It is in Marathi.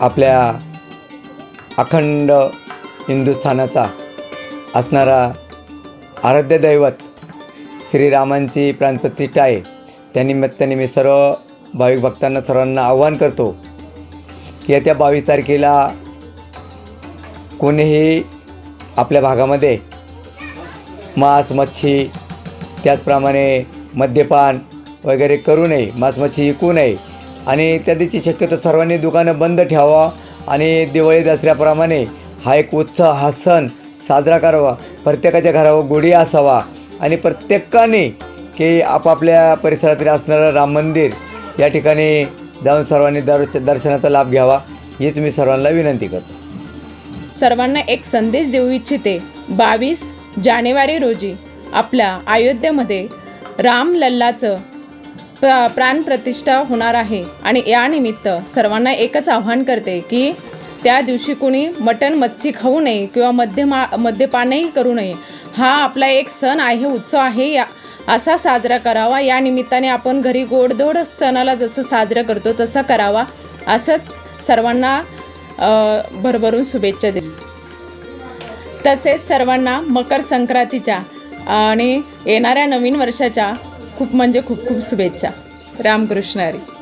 आपल्या अखंड हिंदुस्थानाचा असणारा आराध्य दैवत श्रीरामांची प्राणप्रतिष्ठा आहे. त्यानिमित्ताने मी सर्व भाविक भक्तांना सर्वांना आव्हान करतो की येत्या बावीस तारखेला कोणीही आपल्या भागामध्ये मांस मच्छी त्याचप्रमाणे मद्यपान वगैरे करू नये मांस मच्छी विकू नये आणि त्या दिवशी शक्यतो सर्वांनी दुकानं बंद ठेवा आणि दिवाळी दसऱ्याप्रमाणे हा एक उत्सव हा सण साजरा करावा. प्रत्येकाच्या घरावर गुढी असावा आणि प्रत्येकाने की आपापल्या परिसरातील असणारं राम मंदिर या ठिकाणी जाऊन सर्वांनी दर दर्शनाचा लाभ घ्यावा हीच मी सर्वांना विनंती करतो. सर्वांना एक संदेश देऊ इच्छिते बावीस जानेवारी रोजी आपल्या अयोध्येमध्ये राम लल्लाचं प्राणप्रतिष्ठा होणार आहे. आणि यानिमित्त सर्वांना एकच आव्हान करते की त्या दिवशी कोणी मटण मच्छी खाऊ नये किंवा मध्यमा मद्यपानही करू नये. हा आपला एक सण आहे उत्सव आहे या असा साजरा करावा. या निमित्ताने आपण घरी गोडधोड सणाला जसं साजरं करतो तसं करावा असंच सर्वांना भरभरून शुभेच्छा दिली तसेच सर्वांना मकर संक्रांतीच्या आणि येणाऱ्या नवीन वर्षाच्या खूप म्हणजे खूप खूप शुभेच्छा. रामकृष्ण हरी.